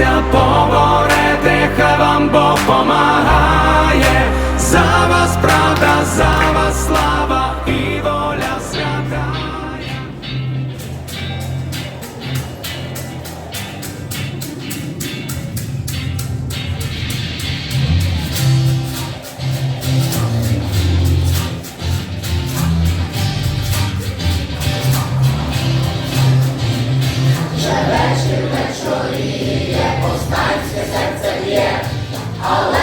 збирайтеся, поборете, хай вам Бог помагає. За вас правда, за вас слава Oh.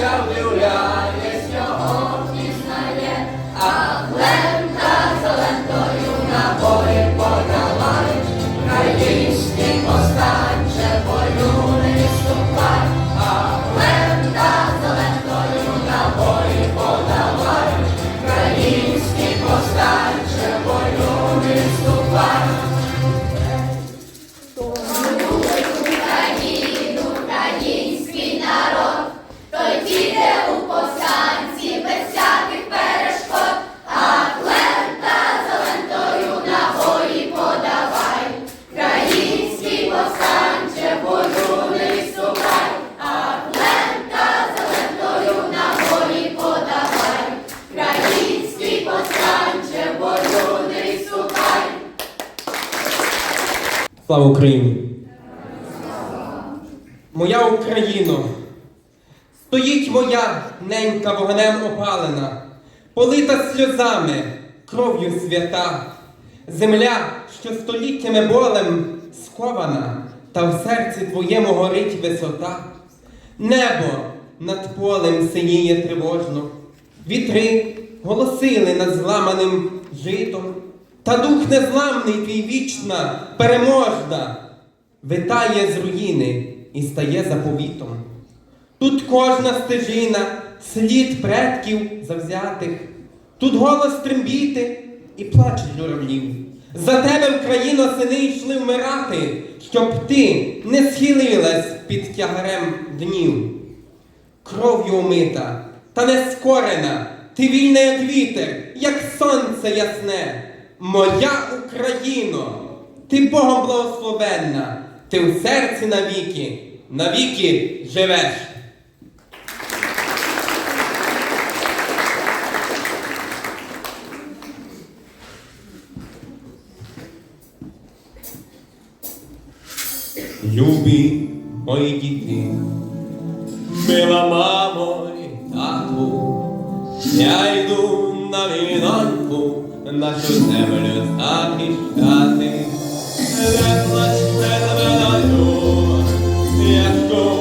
deixa de olhar. Слава Україні! Моя Україно, стоїть моя ненька вогнем опалена, полита сльозами, кров'ю свята, земля, що століттями болем скована, та в серці твоєму горить висота. Небо над полем синіє тривожно, вітри голосили над зламаним житом, та дух незламний твій вічна, переможна, витає з руїни і стає заповітом. Тут кожна стежина, слід предків завзятих, тут голос трембіти і плач журавлів. За тебе, Україно, сини йшли вмирати, щоб ти не схилилась під тягарем днів. Кров'ю омита та не скорена, ти вільна, як вітер, як сонце ясне. Моя Україно, ти Богом благословенна, ти в серці навіки, навіки живеш. Любі мої діти, мила мамо і тату, я йду на віноньку, нашу землю захищати. Не плач, не мною, якщо в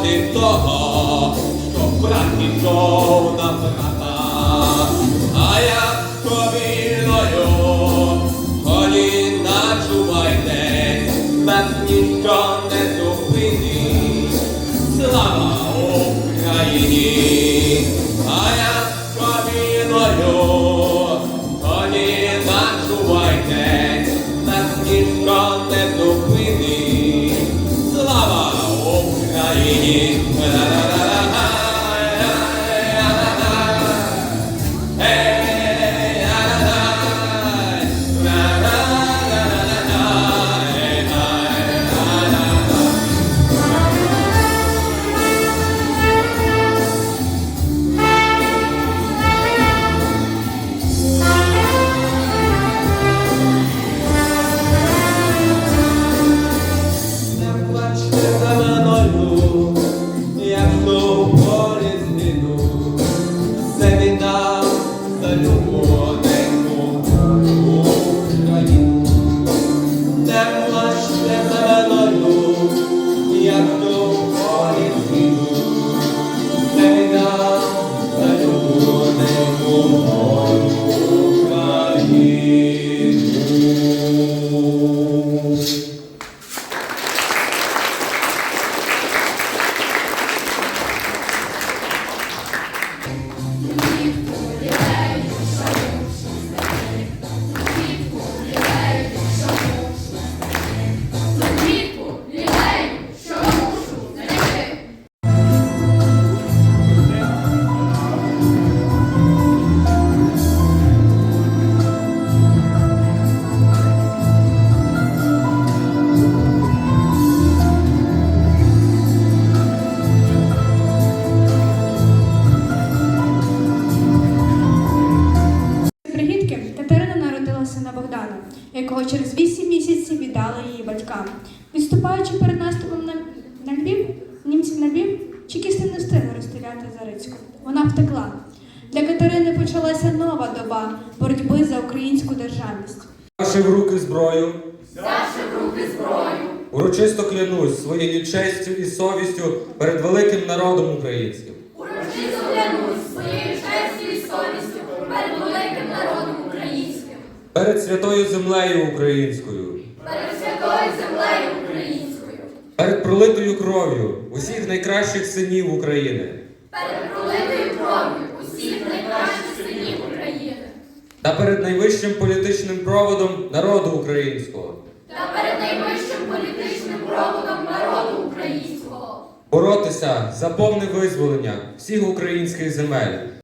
один того, хто братів на брата. А я Перед святою землею українською. Перед святою землею українською. Перед пролитою кров'ю усіх найкращих синів України. Перед пролитою кров'ю усіх найкращих синів України. Та перед найвищим політичним проводом народу українського. Та перед найвищим політичним проводом народу українського. Боротися за повне визволення всіх українських земель.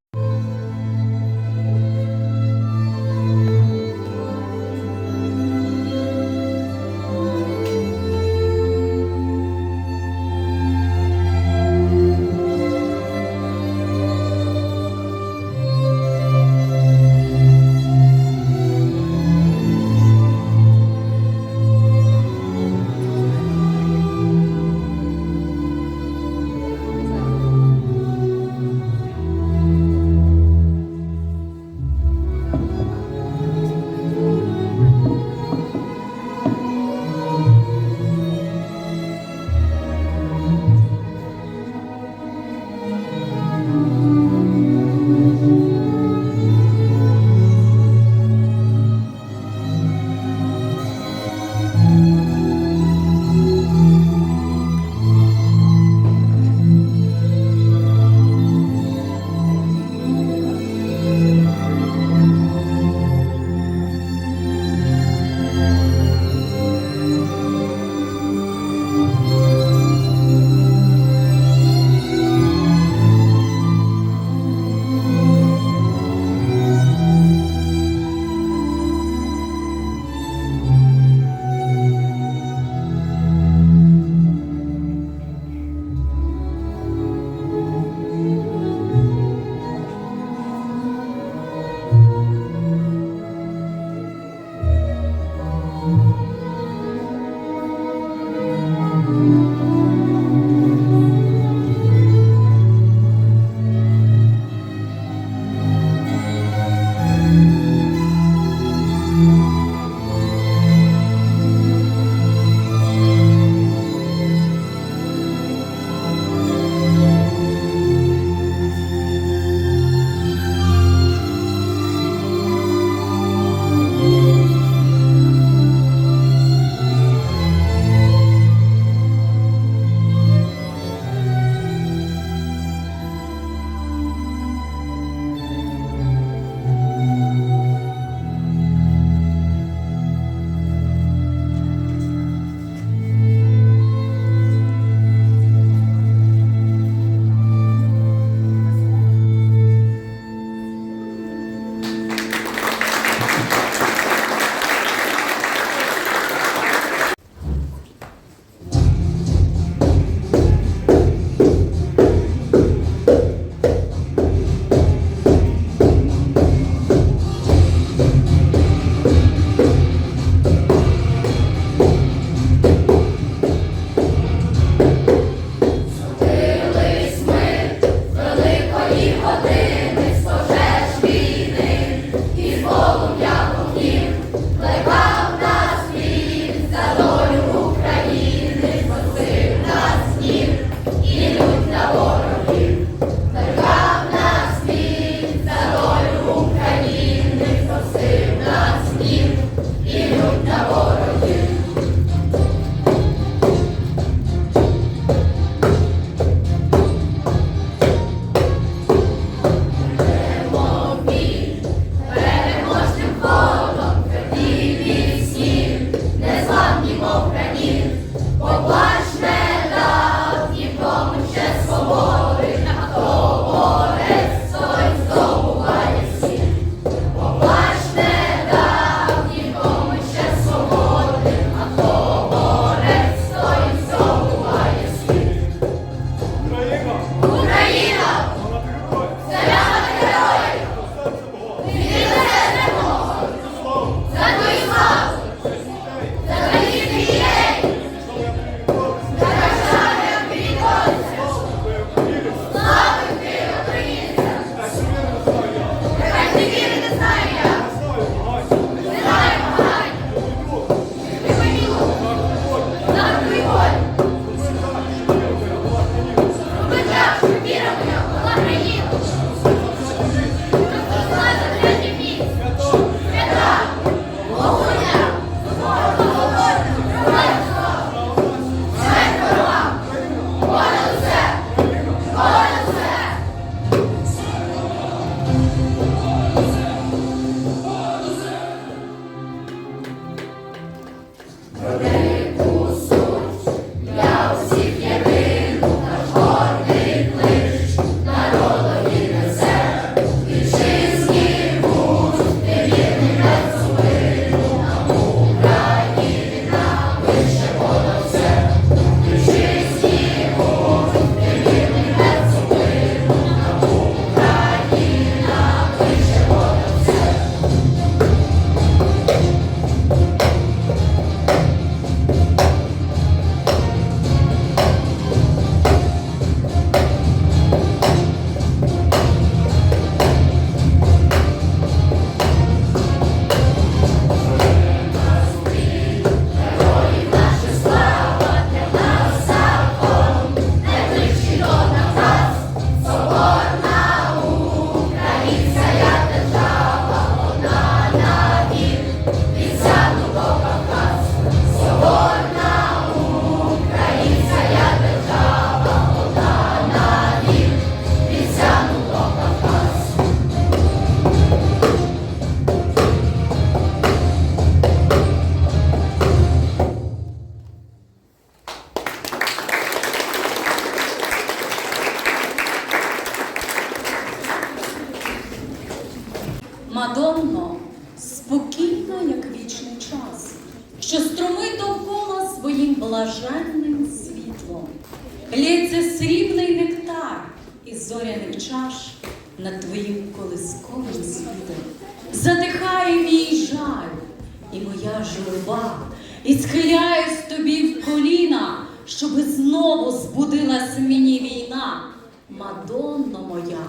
Щоби знову збудилась мені війна. Мадонно моя,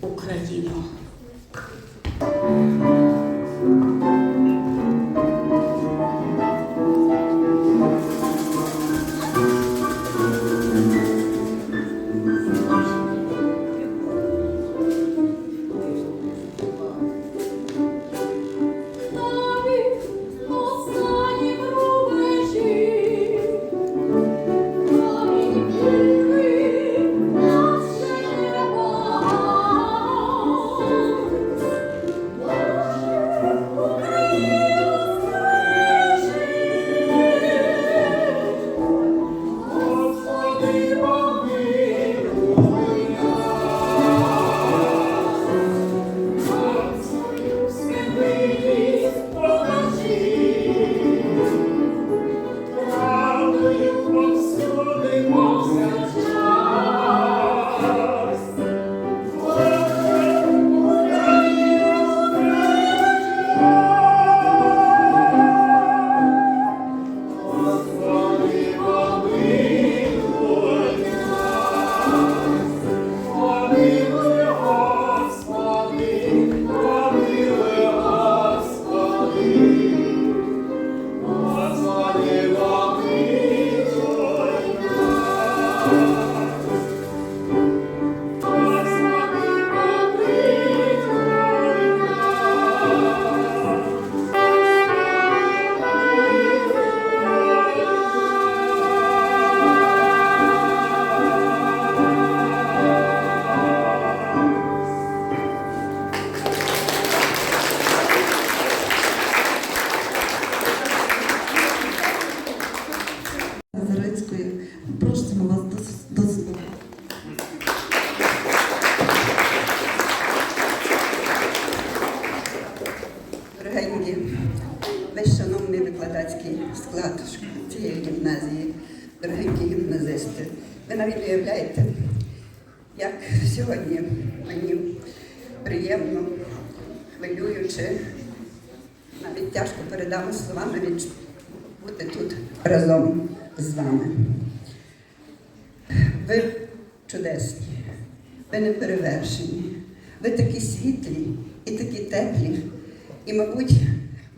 Україно.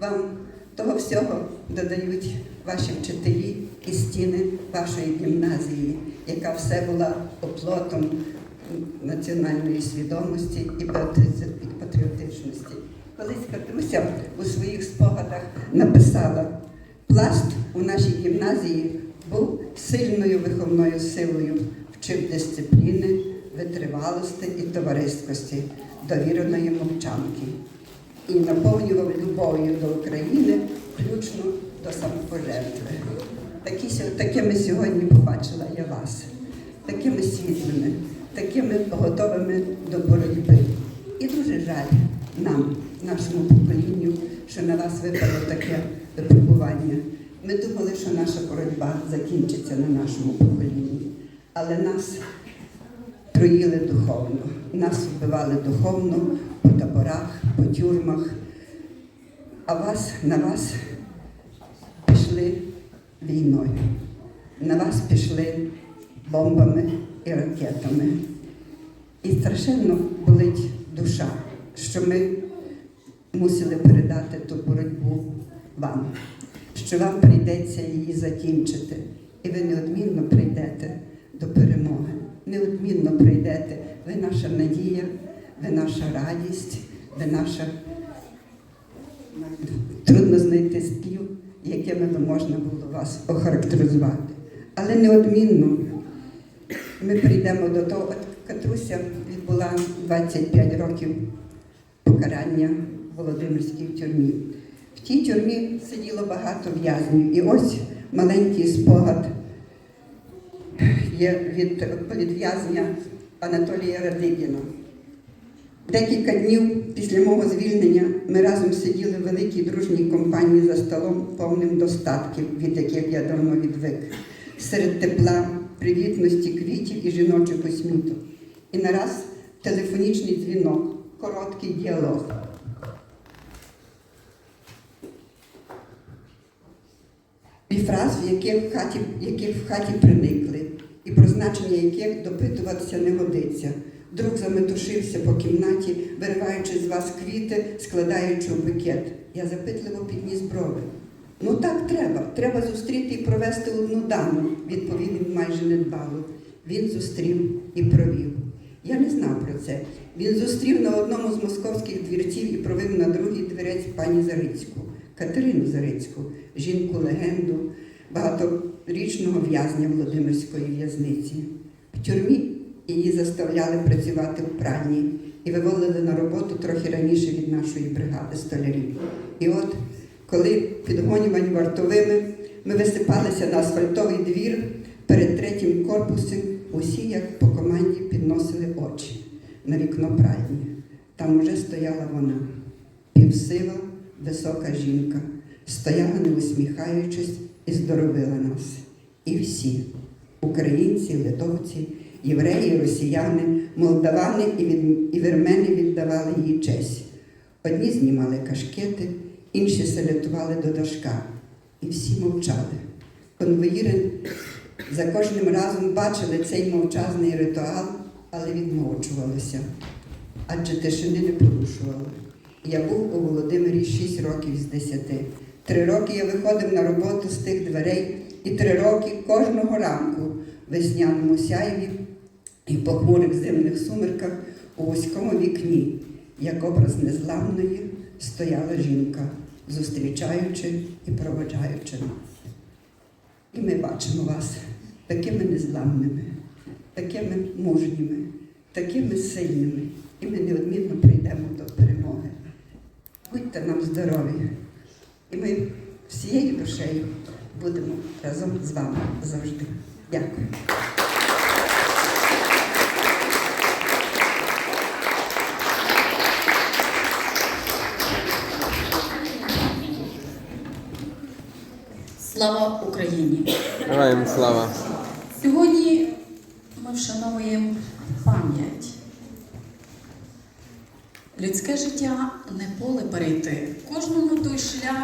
Мабуть, вам того всього додають ваші вчителі і стіни вашої гімназії, яка все була оплотом національної свідомості і патріотичності. Колись Катруся у своїх спогадах написала: пласт у нашій гімназії був сильною виховною силою, вчив дисципліни, витривалості і товариськості, довіреної мовчанки і наповнював любов'ю до України, включно до самопожертви. Такі, такими сьогодні побачила я вас, такими світлими, такими готовими до боротьби. І дуже жаль нам, нашому поколінню, що на вас випало таке випробування. Ми думали, що наша боротьба закінчиться на нашому поколінні, але нас труїли духовно. Нас вбивали духовно по таборах, по тюрмах. А вас на вас пішли війною. На вас пішли бомбами і ракетами. І страшенно болить душа, що ми мусили передати ту боротьбу вам, що вам прийдеться її закінчити, і ви неодмінно прийдете до перемоги. Неодмінно прийдете. Ви наша надія, ви наша радість, ви наша трудно знайти слів, якими би можна було вас охарактеризувати. Але неодмінно ми прийдемо до того, от Катруся відбула 25 років покарання в Володимирській тюрмі. В тій тюрмі сиділо багато в'язнів. І ось маленький спогад від політв'язня Анатолія Радигіна. Декілька днів після мого звільнення ми разом сиділи в великій дружній компанії за столом повним достатків, від яких я давно відвик, серед тепла, привітності, квітів і жіночих усміток. І нараз телефонічний дзвінок, короткий діалог. І фраз, яких в хаті, яких в хаті приникли, і про значення яких допитуватися не годиться. Друг заметушився по кімнаті, вириваючи з вас квіти, складаючи у букет. Я запитливо підніс брови. Ну так треба. Треба зустріти і провести одну даму, відповів він майже недбало. Він зустрів і провів. Я не знав про це. Він зустрів на одному з московських двірців і провів на другий двірець пані Зарицьку, Катерину Зарицьку, жінку-легенду, багаторічного в'язня Володимирської в'язниці. В тюрмі її заставляли працювати в пральні і виводили на роботу трохи раніше від нашої бригади столярів. І от, коли підгонювань вартовими, ми висипалися на асфальтовий двір перед третім корпусом, усі, як по команді, підносили очі на вікно пральні. Там уже стояла вона, півсива, висока жінка, стояла не усміхаючись і здоровила нас. І всі українці, литовці, євреї, росіяни, молдавани і, від, і вірмени віддавали їй честь. Одні знімали кашкети, інші салютували до дошка. І всі мовчали. Конвоїри за кожним разом бачили цей мовчазний ритуал, але відмовчувалися, адже тишини не порушували. Я був у Володимирі 6 років з 10. Три роки я виходив на роботу з тих дверей, і три роки кожного ранку в весняному сяйві і похмурих зимних сумерках у вузькому вікні, як образ незламної, стояла жінка, зустрічаючи і проводжаючи нас. І ми бачимо вас такими незламними, такими мужніми, такими сильними. І ми неодмінно прийдемо до перемоги. Будьте нам здорові. І ми всією душею будемо разом з вами завжди. Дякую. Слава Україні! Героям слава! Сьогодні вшановуємо пам'ять. Людське життя не поле перейти.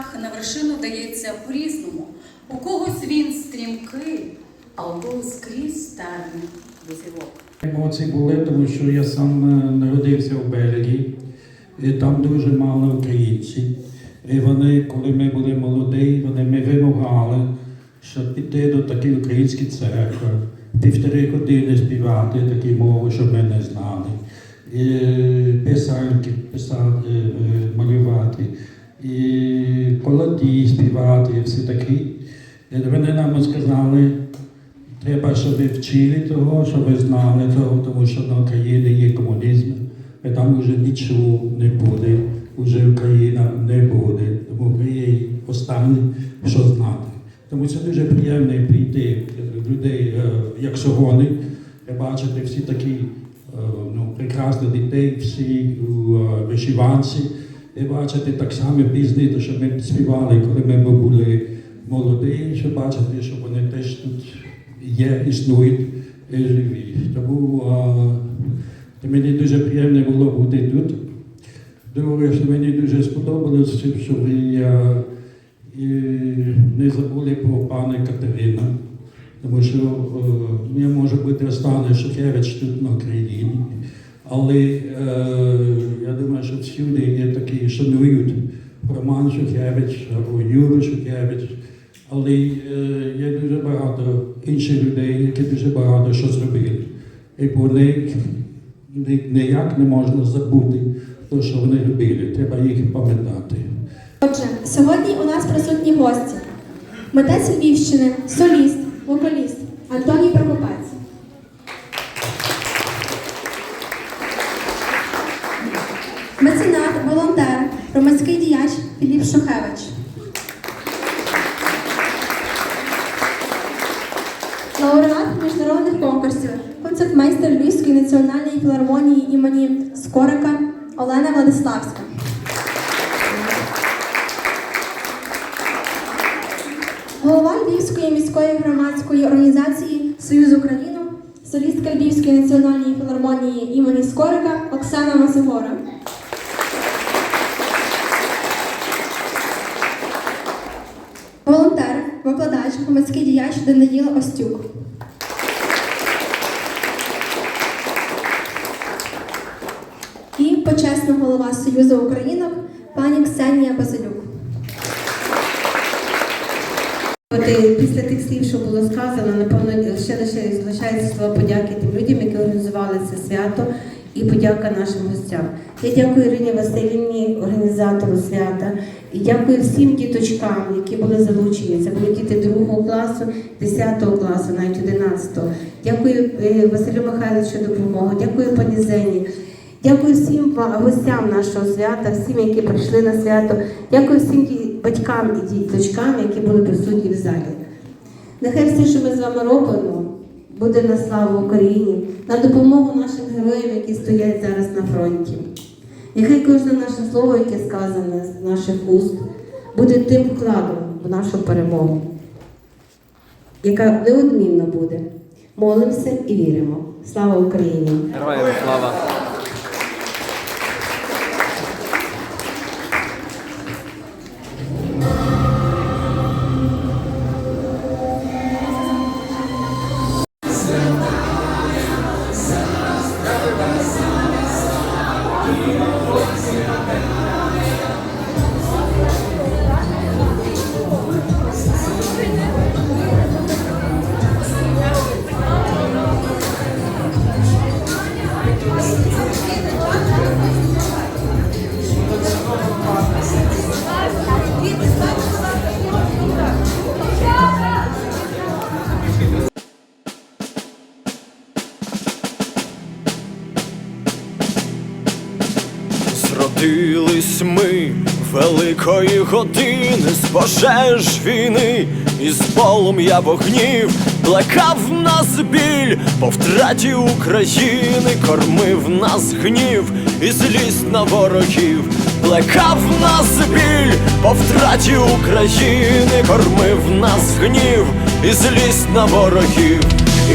Шлях на вершину дається по-різному. У когось він стрімкий, а у когось скрізь терни визівок. Емоції були, тому що я сам е, народився в Бельгії, і там дуже мало українців. І вони, коли ми були молоді, вони ми вимагали, щоб піти до такої української церкви, півтори години співати такі мови, щоб ми не знали. І писанки писати, е, малювати, і колоді співати, і все такі. Вони нам сказали, Треба, щоб ви вчили того, щоб ви знали того, тому що на Україні є комунізм, і там вже нічого не буде, вже Україна не буде, тому ви є останні, що знати. Тому це дуже приємно прийти е, людей, е, як сьогодні, і бачити всі такі е, ну, прекрасні дітей, всі е, вишиванці, і бачити так само пізніше, що ми співали, коли ми були молоді, що бачити, що вони теж тут є, існують і живі. Тому а, мені дуже приємно було бути тут. Друге, що мені дуже сподобалося, що ви а, і не забули про пана Катерина, тому що а, я можу бути останній Шухевич тут на Україні, але е, я думаю, що всюди є такі, шанують Роман Шухевич або Юрій Шухевич. Але е, є дуже багато інших людей, які дуже багато що зробили. І про них ні- ніяк не можна забути те, що вони робили. Треба їх пам'ятати. Отже, сьогодні у нас присутні гості. Митець Львівщини, соліст, вокаліст Антоній Прокопець. Меценат, волонтер, громадський діяч Філіп Шухевич. Лауреат міжнародних конкурсів, концертмейстер Львівської національної філармонії імені Скорика Олена Владиславська. Голова Львівської міської громадської організації Союз Україну, солістка Львівської національної філармонії імені Скорика Оксана Масигора. Волонтер, викладач, громадський діяч Даниїл Остюк. І почесна голова Союзу Українок пані Ксенія Базилюк. Е, після тих слів, що було сказано, напевно, ще лише залишається слова подяки тим людям, які організували це свято, і подяка нашим гостям. Я дякую Ірині Васильівні, організатору свята, і дякую всім діточкам, які були залучені. Це були діти другого класу, 10 класу, навіть 11. Дякую е, Василю Михайловичу допомогу, дякую пані Зені. Дякую всім гостям нашого свята, всім, які прийшли на свято. Дякую всім батькам і діточкам, які були присутні в залі. Нехай все, що ми з вами робимо, буде на славу Україні, на допомогу нашим героям, які стоять зараз на фронті. Нехай кожне наше слово, яке сказане з наших уст, буде тим вкладом в нашу перемогу, яка неодмінно буде. Молимося і віримо. Слава Україні! Героям слава! Великої години з пожеж війни, і з полум'я вогнів плекав нас біль по втраті України, кормив нас гнів і злість на ворогів, плекав нас біль по втраті України, кормив нас гнів і злість на ворогів.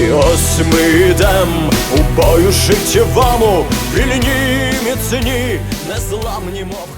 І ось ми йдем у бою життєвому, вільні, міцні, незламні, мов.